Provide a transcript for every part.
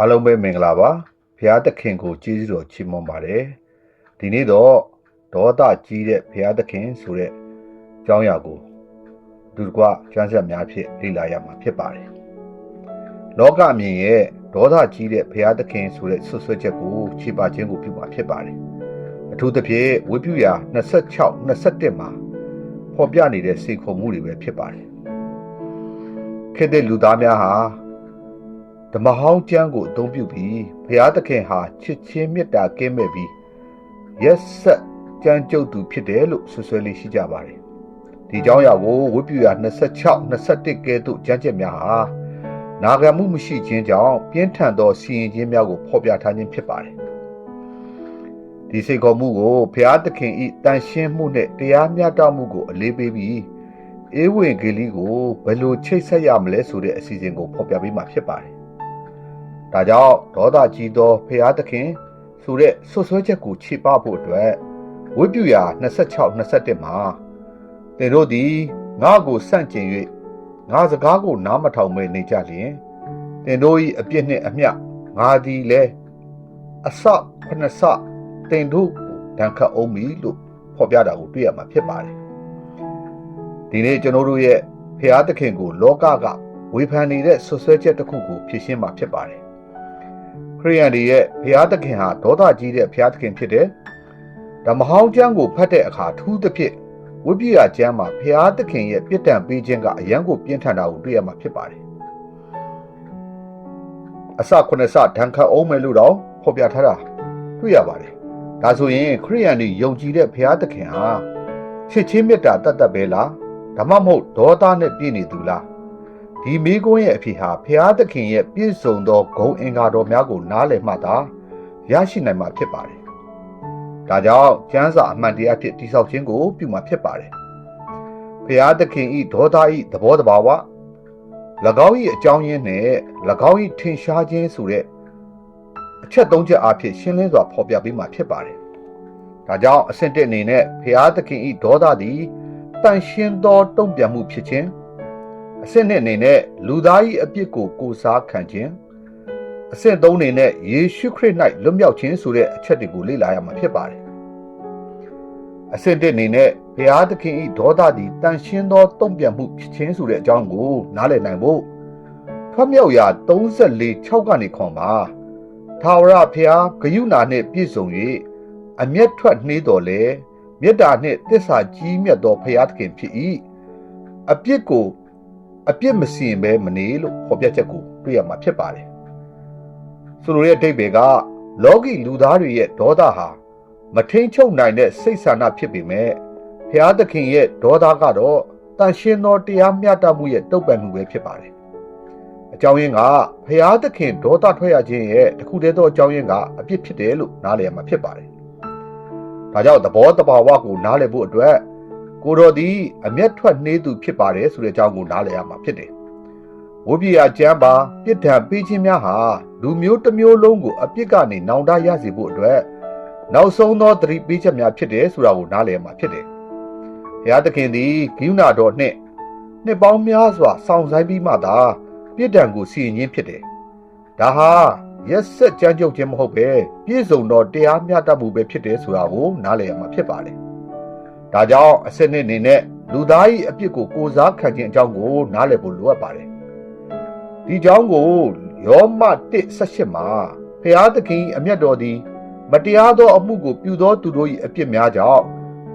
အားလုံးပဲမင်္ဂလာပါဘုရားသခင်ကိုကျေးဇူးတော်ချီးမွမ်းပါတယ်ဒီနေ့တော့ဒေါသကြီးတဲ့ဘုရားသခင်ဆိုတဲ့အကြောင်းအရာကိုဒုတကွကျွမ်းဆက်များဖြင့်လေ့လာရမှာဖြစ်ပါတယ်လောကအမြင်ရဲ့ဒေါသကြီးတဲ့ဘုရားသခင်ဆိုတဲ့ဆွဆွဲချက်ကိုခြေပါခြင်းကိုပြုမှာဖြစ်ပါတယ်အထူးသဖြင့်ဝိပုယ26 21မှာဖော်ပြနေတဲ့စေခုံမှုတွေပဲဖြစ်ပါတယ်ခေတ်တဲ့လူသားများဟာ ဓမ္မဟောင်းကျမ်းကိုအသုံးပြုပြီးဘုရားသခင်ဟာချစ်ချင်းမေတ္တာကင်းမဲ့ပြီးရက်ဆက်ကြမ်းကြုတ်သူဖြစ်တယ်လို့ဆွဆွဲလေးရှိကြပါတယ်ဒီကြောင်းအရာကိုဝိပုယ26 21ကဲ့သို့ကြမ်းကြက်များဟာနာဂမှုမရှိခြင်းကြောင့်ပြင်းထန်သောစီရင်ခြင်းများကိုဖော်ပြထားခြင်းဖြစ်ပါတယ်ဒီစိတ်ခေါ်မှုကိုဘုရားသခင်ဤတန်ရှင်းမှုနဲ့တရားမျှတမှုကိုအလေးပေးပြီးဧဝံဂေလိကိုဘယ်လိုချိတ်ဆက်ရမလဲဆိုတဲ့အစီအစဉ်ကိုဖော်ပြပေးမှာဖြစ်ပါတယ်။ ဒါကြောင့်ဒေါသကြီးသောဘုရားသခင်ဆိုတဲ့ဆွဆွဲချက်ကိုခြေပဖို့အတွက်ဝိပုယ26 21မှာသင်တို့သည်ငါ့ကိုစန့်ကျင်၍ငါစကားကိုနားမထောင်မဲနေကြလျင်သင်တို့၏အပြစ်နှင့်အမျှငါသည်လည်းအစခဏစသင်တို့ကိုဒဏ်ခတ်အောင်မည်လို့ဖော်ပြတာကိုတွေ့ရမှာဖြစ်ပါတယ်။ဒီနေ့ကျွန်တော်တို့ရဲ့ဖျားသခင်ကိုလောကကဝေဖန်နေတဲ့ဆွဆွဲချက်တစ်ခုကိုဖြေရှင်းမှာဖြစ်ပါတယ်။ခ ရိယန်တွေရဲ့ဖျားသခင်ဟာဒေါသကြီးတဲ့ဖျားသခင်ဖြစ်တယ်။ဓမ္မဟောင်းကျမ်းကိုဖတ်တဲ့အခါထူးသဖြင့်ဝိပ္ပယကျမ်းမှာဖျားသခင်ရဲ့ပြစ်ဒဏ်ပေးခြင်းကအယံကိုပြင်းထန်တာကိုတွေ့ရမှာဖြစ်ပါတယ်။အစခုနှစ်စဒဏ်ခတ်အောင်မယ်လို့တော့ဖော်ပြထားတာတွေ့ရပါတယ်။ဒါဆိုရင်ခရိယန်တွေယုံကြည်တဲ့ဘုရားသခင်ဟာချစ်ချင်းမေတ္တာတတ်တတ်ပဲလားဒါမှမဟုတ်ဒေါသနဲ့ပြည့်နေသူလား ဒီမိကုန်းရဲ့အဖြစ်ဟာဘုရားသခင်ရဲ့ပြည့်စုံသောဂုဏ်အင်္ဂါတော်များကိုနားလည်မှသာရရှိနိုင်မှာဖြစ်ပါတယ်။ဒါကြောင့်ကျမ်းစာအမှန်တရားဖြစ်တိဆောက်ခြင်းကိုပြုမှာဖြစ်ပါတယ်။ဘုရားသခင်ဤဒေါသဤသဘောတဘာဝ၎င်း၏အကြောင်းရင်းနဲ့၎င်း၏ထင်ရှားခြင်းဆိုတဲ့အချက်သုံးချက်အဖြစ်ရှင်းလင်းစွာဖော်ပြပေးမှာဖြစ်ပါတယ်။ဒါကြောင့်အဆင့်တစ်အနေနဲ့ဖျားသခင်ဤဒေါသသည်တန်ရှင်းသောတုံ့ပြန်မှုဖြစ်ခြင်း အဆင့်နှစ်အနေနဲ့လူသား၏အပြစ်ကိုကိုစားခံခြင်းအဆင့်သုံးအနေနဲ့ယေရှုခရစ်၌လွတ်မြောက်ခြင်းဆိုတဲ့အချက်တွေကိုလေ့လာရမှာဖြစ်ပါတယ်။အဆင့်တစ်အနေနဲ့ဘုရားသခင်ဤဒေါသသည်တန်ရှင်းသောတုံ့ပြန်မှုဖြစ်ခြင်းဆိုတဲ့အကြောင်းကိုနားလည်နိုင်ဖို့ဖတ်မြောက်ရာ34 6ကနေခွန်ပါထာဝရဘုရားဂယုဏနှင့်ပြည့်စုံ၍အမျက်ထွက်နှေးတော်လေမေတ္တာနှင့်တစ္ဆာကြီးမြတ်သောဘုရားသခင်ဖြစ်၏အပြစ်ကို အပြစ်မစင်ဘဲမနေလို့ဖော်ပြချက်ကိုတွေ့ရမှာဖြစ်ပါတယ်ဆိုလိုတဲ့အဓိပ္ပာယ်ကလောကီလူသားတွေရဲ့ဒေါသဟာမထိန်ချုပ်နိုင်တဲ့စိတ်ဆန္ဒဖြစ်ပေမဲ့ဘုရားသခင်ရဲ့ဒေါသကတော့တန်ရှင်းသောတရားမျှတမှုရဲ့တုတ်ပံမှုပဲဖြစ်ပါတယ်အကြောင်းရင်းကဘုရားသခင်ဒေါသထွက်ရခြင်းရဲ့တခုတည်းသောအကြောင်းရင်းကအပြစ်ဖြစ်တယ်လို့နားလည်ရမှာဖြစ်ပါတယ်။ဒါကြောင့်သဘောတဘာဝကိုနားလည်ဖို့အတွက် ကိုတော်သည်အမျက်ထွက်နှေးသူဖြစ်ပါတယ်ဆိုတဲ့အကြောင်းကိုနားလည်ရမှာဖြစ်တယ်။ဝိပ္ပယကျမ်းပါပြစ်ဒဏ်ပေးခြင်းများဟာလူမျိုးတစ်မျိုးလုံးကိုအပြစ်ကနေနောင်တရစေဖို့အတွက်နောက်ဆုံးသောသတိပေးချက်များဖြစ်တယ်ဆိုတာကိုနားလည်ရမှာဖြစ်တယ်။ဘုရားသခင်သည်ဂိယူနာတော်နှင့်နှစ်ပေါင်းများစွာဆောင်ဆိုင်ပြီးမှသာပြစ်ဒဏ်ကိုစီရင်ခြင်းဖြစ်တယ်။ဒါဟာရက်ဆက်ကြမ်းကြုတ်ခြင်းမဟုတ်ပဲပြည့်စုံသောတရားမျှတမှုပဲဖြစ်တယ်ဆိုတာကိုနားလည်ရမှာဖြစ်ပါတယ်။ ဒါကြောင့်အစစ်နှစ်အနေနဲ့လူသား၏အပြစ်ကိုကိုစားခံခြင်းအကြောင်းကိုနားလည်ဖို့လိုအပ်ပါတယ်။ဒီကြောင်းကိုယောမ1:18မှာဖျားသခင်အမျက်တော်သည် မတရားသောအမှုကိုပြုသောသူတို့၏အပြစ်များကြောင့်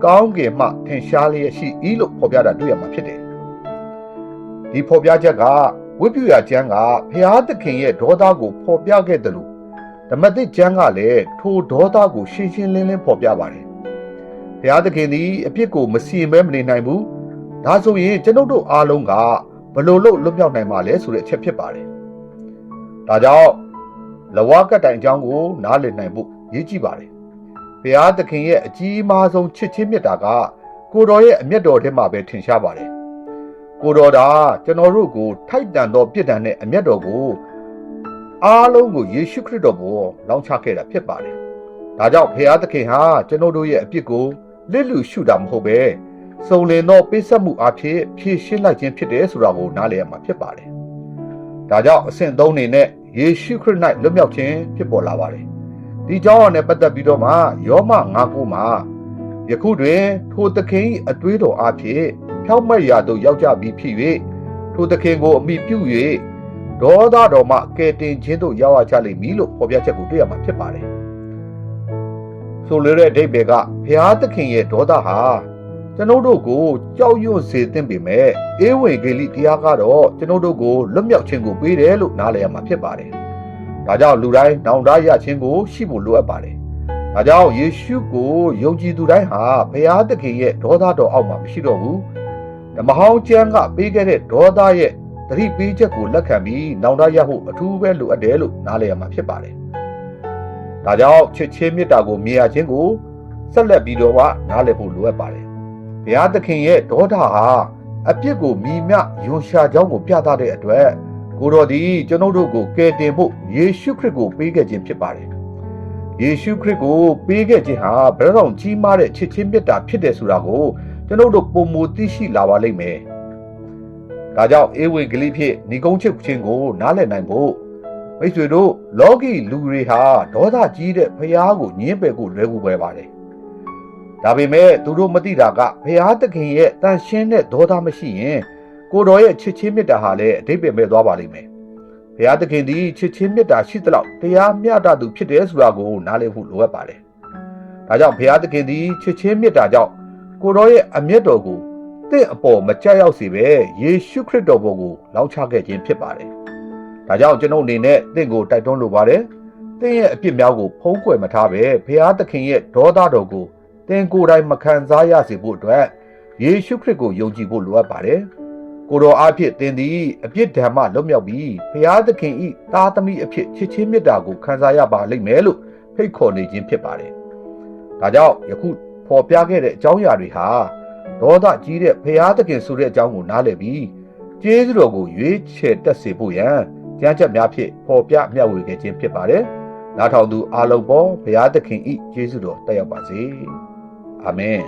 ကောင်းကင်မှထင်ရှားလျက်ရှိ၏လို့ဖော်ပြတာတွေ့ရမှာဖြစ်တယ်။ဒီဖော်ပြချက်ကဝိပုယကျမ်းကဘုရားသခင်ရဲ့ဒေါသကိုဖော်ပြခဲ့တယ်လို့ဓမ္မသစ်ကျမ်းကလည်းထိုဒေါသကိုရှင်းရှင်းလင်းလင်းဖော်ပြပါတယ်။ ဘုရားသခင်သည်အပြစ်ကိုမစီရင်မဲမနေနိုင်ဘူး။ဒါဆိုရင်ကျွန်ုပ်တို့အားလုံးကဘလို့လို့လွတ်မြောက်နိုင်မှာလဲဆိုတဲ့အချက်ဖြစ်ပါတယ်။ဒါကြောင့်လဝကတိုင်အကြောင်းကိုနားလည်နိုင်ဖို့ရည်ကြည့်ပါတယ်။ဘုရားသခင်ရဲ့အကြီးမားဆုံးချစ်ချင်းမြတ်တာကကိုတော်ရဲ့အမျက်တော်ထဲမှာပဲထင်ရှားပါတယ်။ကိုတော်သာကျွန်တော်တို့ကိုထိုက်တန်သောပြစ်ဒဏ်နဲ့အမျက်တော်ကိုအားလုံးကိုယေရှုခရစ်တော်ပေါ်လောင်းချခဲ့တာဖြစ်ပါတယ်။ဒါကြောင့်ဖခင်သခင်ဟာကျွန်တော်တို့ရဲ့အပြစ်ကို လစ်လူရှုတာမဟုတ်ပဲစုံလင်သောပေးဆက်မှုအဖြစ်ဖြည့်ရှင်းလိုက်ခြင်းဖြစ်တယ်ဆိုတာကိုနားလည်ရမှာဖြစ်ပါတယ်။ဒါကြောင့်အဆင့်သုံးအနေနဲ့ယေရှုခရစ်၌လွတ်မြောက်ခြင်းဖြစ်ပေါ်လာပါတယ်ဒီကြောင်းနဲ့ပတ်သက်ပြီးတော့မှယောမ9:9မှာယခုတွင်ထိုသခင်၏အတွေးတော်အဖြစ်ဖြောက်မက်ရာသို့ရောက်ကြပြီးဖြစ်၍ထိုသခင်ကိုအမိပြု၍ဒေါသတော်မှကယ်တင်ခြင်းသို့ရောက်ရကြလိမ့်မည်လို့ဖော်ပြချက်ကိုတွေ့ရမှာဖြစ်ပါတယ် ဆိုလိုတဲ့အဓိပ္ပာယ်ကဘုရားသခင်ရဲ့ဒေါသဟာကျွန်ုပ်တို့ကိုကြောက်ရွံ့စေသင့်ပေမဲ့အေဝံဂေလိတရားကတော့ကျွန်ုပ်တို့ကိုလွတ်မြောက်ခြင်းကိုပေးတယ်လို့နားလည်ရမှာဖြစ်ပါတယ်။ဒါကြောင့်လူတိုင်းနောင်တရခြင်းကိုရှိဖို့လိုအပ်ပါတယ်။ဒါကြောင့်ယေရှုကိုယုံကြည်သူတိုင်းဟာဘုရားသခင်ရဲ့ဒေါသတော်အောက်မှာမရှိတော့ဘူး။ဓမ္မဟောင်းကျမ်းကပေးခဲ့တဲ့ဒေါသရဲ့သတိပေးချက်ကိုလက်ခံပြီးနောင်တရဖို့အထူးပဲလိုအပ်တယ်လို့နားလည်ရမှာဖြစ်ပါတယ်။ ဒါကြောင့်ချစ်ချင်းမေတ္တာကိုမြင်ရခြင်းကိုဆက်လက်ပြီးတော့နားလည်ဖို့လိုအပ်ပါတယ်ဘုရားသခင်ရဲ့ဒေါသဟာအပြစ်ကိုမိမြယွန်ရှာကြောင်းကိုပြသတဲ့အတွက်ကိုတော်ဒီကျွန်ုပ်တို့ကိုကယ်တင်ဖို့ယေရှုခရစ်ကိုပေးခဲ့ခြင်းဖြစ်ပါတယ်။ယေရှုခရစ်ကိုပေးခဲ့ခြင်းဟာဘယ်တော့ကြီးမားတဲ့ချစ်ချင်းမေတ္တာဖြစ်တယ်ဆိုတာကိုကျွန်ုပ်တို့ပုံမူသိရှိလာပါလိမ့်မယ်။ဒါကြောင့်အေဝံဂေလိဖြစ်ဏီကုန်းချစ်ခြင်းကိုနားလည်နိုင်ဖို့ မိတ်ဆွေတို့လောကီလူတွေဟာဒေါသကြီးတဲ့ဖျားကိုညှင်းပယ်ဖို့လွယ်ကူပဲပါတယ်။ဒါပေမဲ့သူတို့မသိတာကဘုရားသခင်ရဲ့တန်ရှင်းတဲ့ဒေါသမရှိရင်ကိုတော်ရဲ့ချစ်ချင်းမေတ္တာဟာလည်းအတိတ်ပဲမဲ့သွားပါလိမ့်မယ်။ဘုရားသခင်ဒီချစ်ချင်းမေတ္တာရှိသလောက်တရားမျှတသူဖြစ်တယ်ဆိုတာကိုနားလည်ဖို့လိုအပ်ပါတယ်။ဒါကြောင့်ဘုရားသခင်ဒီချစ်ချင်းမေတ္တာကြောင့်ကိုတော်ရဲ့အမျက်တော်ကိုတင့်အပေါ်မကြောက်ရောက်စေပဲယေရှုခရစ်တော်ပေါ်ကိုလောင်းချခဲ့ခြင်းဖြစ်ပါတယ်။ ဒါကြောင့်ကျွန်ုပ်အနေနဲ့တင့်ကိုတိုက်တွန်းလိုပါတယ်။တင့်ရဲ့အပြစ်များကိုဖုံးကွယ်မထားပဲဘုရားသခင်ရဲ့ဒေါသတော်ကိုသင်ကိုယ်တိုင်မခံစားရစေဖို့အတွက်ယေရှုခရစ်ကိုယုံကြည်ဖို့လိုအပ်ပါတယ်။ကိုတော်အားဖြင့်သင်သည်အပြစ်ဒဏ်မှလွတ်မြောက်ပြီးဘုရားသခင်၏သားသမီးအဖြစ်ချစ်ချင်းမေတ္တာကိုခံစားရပါလိမ့်မယ်လို့ဖိတ်ခေါ်နေခြင်းဖြစ်ပါတယ်။ဒါကြောင့်ယခုဖော်ပြခဲ့တဲ့အကြောင်းအရာတွေဟာဒေါသကြီးတဲ့ဘုရားသခင်ဆိုတဲ့အကြောင်းကိုနားလည်ပြီးကျေးဇူးတော်ကိုရွေးချယ်တက်စေဖို့ရန် ကြမ်းချက်များဖြင့်ဖော်ပြမျှဝေခဲ့ခြင်းဖြစ်ပါတယ်။နားထောင်သူအားလုံးပေါ်ဘုရားသခင်၏ကျေးဇူးတော်တက်ရောက်ပါစေ။အာမင်